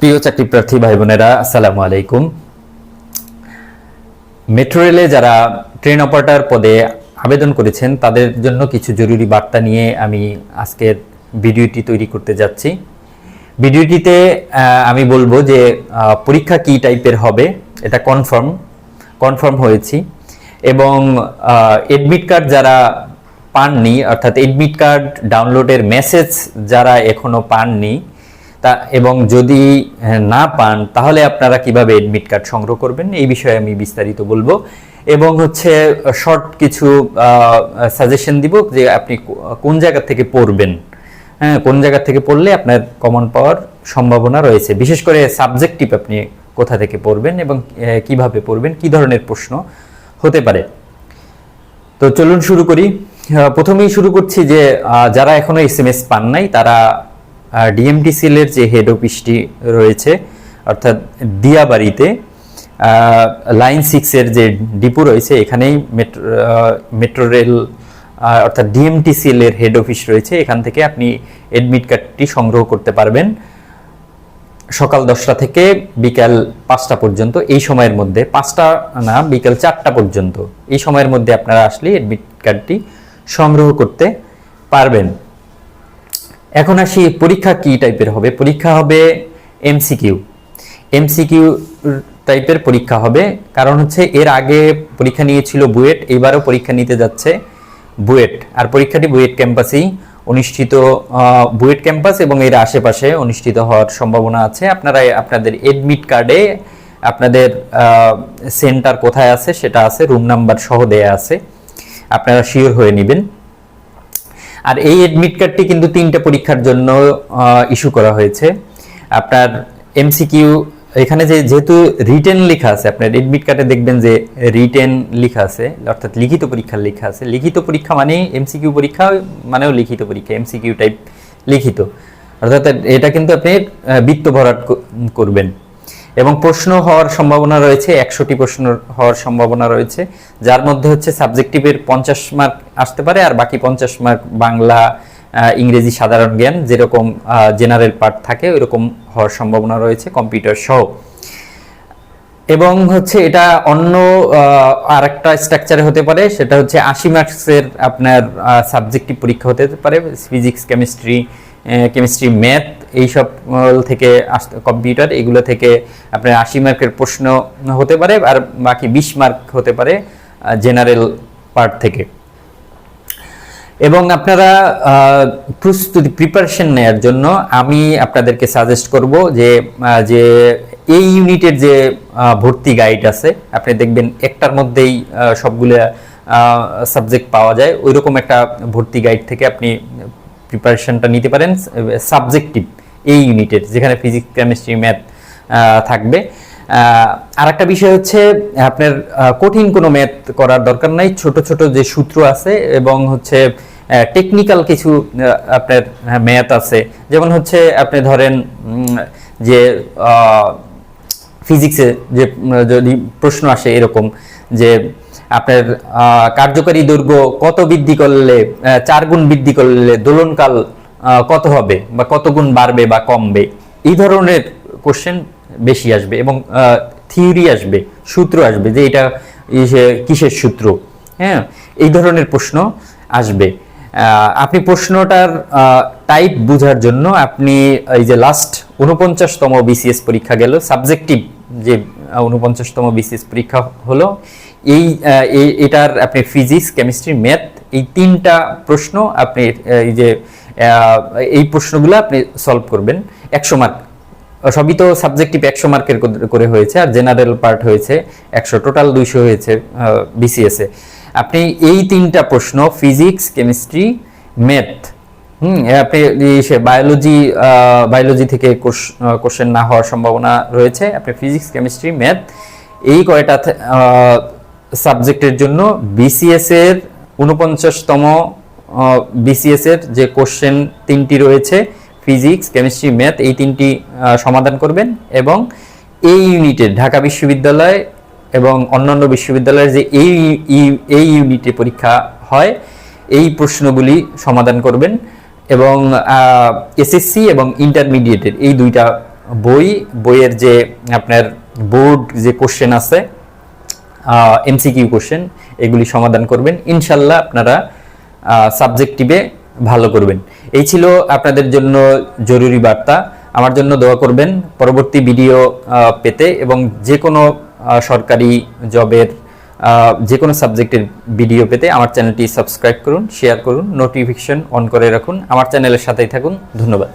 প্রিয় চাকরি প্রার্থী ভাই বোনেরা আসসালামু আলাইকুম। মেট্রো রেলে যারা ট্রেন অপারেটর পদে আবেদন করেছেন, তাদের জন্য কিছু জরুরি বার্তা নিয়ে আমি আজকের ভিডিওটি তৈরি করতে যাচ্ছি। ভিডিওটিতে আমি বলব যে পরীক্ষা কি টাইপের হবে, এটা কনফার্ম কনফার্ম হয়েছি। এবং এডমিট কার্ড যারা পাননি, অর্থাৎ এডমিট কার্ড ডাউনলোডের মেসেজ যারা এখনও পাননি তা, এবং যদি না পান, তাহলে আপনারা কীভাবে এডমিট কার্ড সংগ্রহ করবেন? এই বিষয়ে আমি বিস্তারিত বলব। এবং হচ্ছে শর্ট কিছু সাজেশন দিব যে আপনি কোন জায়গা থেকে পড়বেন। হ্যাঁ কোন জায়গা থেকে পড়লে আপনার কমন পাওয়ার সম্ভাবনা রয়েছে। বিশেষ করে সাবজেক্টিভ আপনি কোথা থেকে পড়বেন এবং কীভাবে পড়বেন, কি ধরনের প্রশ্ন হতে পারে। তো চলুন শুরু করি। প্রথমেই শুরু করছি যে যারা এখনও এস এম এস পান নাই, তারা ডিএমটিসিএল এর যে হেড অফিসটি রয়েছে, অর্থাৎ দিয়াবাড়িতে লাইন সিক্সের যে ডিপো রয়েছে, এখানেই মেট্রো মেট্রো রেল অর্থাৎ ডিএমটিসিএল এর হেড অফিস রয়েছে। এখান থেকে আপনি এডমিট কার্ডটি সংগ্রহ করতে পারবেন। সকাল দশটা থেকে বিকাল পাঁচটা পর্যন্ত, এই সময়ের মধ্যে, পাঁচটা না, বিকাল চারটা পর্যন্ত, এই সময়ের মধ্যে আপনারা আসলে এডমিট কার্ডটি সংগ্রহ করতে পারবেন। এখন আসি পরীক্ষা কি টাইপের হবে? পরীক্ষা হবে এমসিকিউ এমসিকিউ টাইপের পরীক্ষা হবে। কারণ হচ্ছে এর আগে পরীক্ষা নিয়েছিল বুয়েট, এবারও পরীক্ষা নিতে যাচ্ছে বুয়েট। আর পরীক্ষাটি বুয়েট ক্যাম্পাসেই অনুষ্ঠিত বুয়েট ক্যাম্পাস এবং এর আশেপাশে অনুষ্ঠিত হওয়ার সম্ভাবনা আছে। আপনারা আপনাদের এডমিট কার্ডে আপনাদের সেন্টার কোথায় আছে সেটা আছে রুম নাম্বার সহ দেয়া আছে। আপনারা শিওর হয়ে নেবেন। আর এই এডমিট কার্ডটি কিন্তু তিনটা পরীক্ষার জন্য ইস্যু করা হয়েছে। আপনার এমসিকিউ এখানে যে যেহেতু রিটেন লেখা আছে, আপনার এডমিট কার্ডে দেখবেন যে রিটেন লেখা আছে, অর্থাৎ লিখিত পরীক্ষার লেখা আছে। লিখিত পরীক্ষা মানে এমসিকিউ পরীক্ষা, মানেও লিখিত পরীক্ষা এমসিকিউ টাইপ লিখিত। অর্থাৎ এটা কিন্তু আপনি বৃত্ত ভরাট করবেন। এবং প্রশ্ন হওয়ার সম্ভাবনা রয়েছে, একশোটি প্রশ্ন হওয়ার সম্ভাবনা রয়েছে, যার মধ্যে হচ্ছে সাবজেক্টিভের পঞ্চাশ মার্ক আসতে পারে আর বাকি পঞ্চাশ মার্ক বাংলা ইংরেজি সাধারণ জ্ঞান যেরকম জেনারেল পার্ট থাকে, ওইরকম হওয়ার সম্ভাবনা রয়েছে কম্পিউটার সহ। এবং হচ্ছে এটা অন্য আর একটা স্ট্রাকচারে হতে পারে, সেটা হচ্ছে আশি মার্কসের আপনার সাবজেক্টিভ পরীক্ষা হতে পারে ফিজিক্স কেমিস্ট্রি কেমিস্ট্রি ম্যাথ এইসব থেকে কম্পিউটার এগুলো থেকে আপনার আশি মার্কের প্রশ্ন হতে পারে আর বাকি বিশ মার্ক হতে পারে জেনারেল পার্ট থেকে। এবং আপনারা প্রস্তুতি প্রিপারেশন নেয়ার জন্য আমি আপনাদেরকে সাজেস্ট করব যে যে এই ইউনিটের যে ভর্তি গাইড আছে, আপনি দেখবেন একটার মধ্যেই সবগুলো সাবজেক্ট পাওয়া যায়। ওইরকম একটা ভর্তি গাইড থেকে আপনি প্রিপারেশনটা নিতে পারেন সাবজেক্টিভ এই ইউনিটের, যেখানে ফিজিক্স কেমিস্ট্রি ম্যাথ থাকবে। আর একটা বিষয় হচ্ছে আপনার কঠিন কোনো ম্যাথ করার দরকার নাই। ছোট ছোট যে সূত্র আছে এবং হচ্ছে টেকনিক্যাল কিছু আপনার ম্যাথ আছে। যেমন হচ্ছে আপনি ধরেন যে ফিজিক্সে যে, যদি প্রশ্ন আসে এরকম যে, আপনার কার্যকারী দৈর্ঘ্য কত বৃদ্ধি করলে চার গুণ বৃদ্ধি করলে দোলনকাল কত হবে বা কত গুণ বাড়বে বা কমবে? এই ধরনের কোশ্চেন বেশি আসবে এবং থিওরি আসবে, সূত্র আসবে যে এটা কিসের সূত্র? হ্যাঁ এই ধরনের প্রশ্ন আসবে। আপনি প্রশ্নটার টাইপ বোঝার জন্য আপনি এই যে লাস্ট উনপঞ্চাশতম বিসিএস পরীক্ষা গেল সাবজেক্টিভ যে উনপঞ্চাশতম বিসিএস পরীক্ষা হলো, এই এই- এটার আপনি ফিজিক্স কেমিস্ট্রি ম্যাথ এই তিনটা প্রশ্ন আপনি এই যে এই প্রশ্নগুলো আপনি সলভ করবেন। একশো মার্ক সবই তো সাবজেক্টিভ একশো মার্কের করে হয়েছে আর জেনারেল পার্ট হয়েছে একশো টোটাল দুইশো হয়েছে বিসিএস আপনি এই তিনটা প্রশ্ন ফিজিক্স কেমিস্ট্রি ম্যাথ হুম আপনি বায়োলজি বায়োলজি থেকে কোশ্চেন না হওয়ার সম্ভাবনা রয়েছে। আপনি ফিজিক্স কেমিস্ট্রি ম্যাথ এই কয়টা সাবজেক্টের জন্য বিসিএস এর উনপঞ্চাশতম বিসিএস এর যে কোশ্চেন তিনটি রয়েছে ফিজিক্স কেমিস্ট্রি ম্যাথ এই তিনটি সমাধান করবেন এবং এই ইউনিটের ঢাকা বিশ্ববিদ্যালয় এবং অন্যান্য বিশ্ববিদ্যালয়ের যে এই এই ইউনিটে পরীক্ষা হয়, এই প্রশ্নগুলি সমাধান করবেন এবং এসএসসি এবং ইন্টারমিডিয়েটের এই দুইটা বই, বইয়ের যে আপনার বোর্ড যে কোশ্চেন আছে এমসিকিউ কোশ্চেন এগুলি সমাধান করবেন। ইনশাল্লাহ আপনারা সাবজেক্টিভে ভালো করবেন। এই ছিল আপনাদের জন্য জরুরি বার্তা। আমার জন্য দোয়া করবেন পরবর্তী ভিডিও পেতে এবং যে কোনো সরকারি জবের যে কোনো সাবজেক্টের ভিডিও পেতে আমার চ্যানেলটি সাবস্ক্রাইব করুন শেয়ার করুন নোটিফিকেশন অন করে রাখুন। আমার চ্যানেলের সাথেই থাকুন। ধন্যবাদ।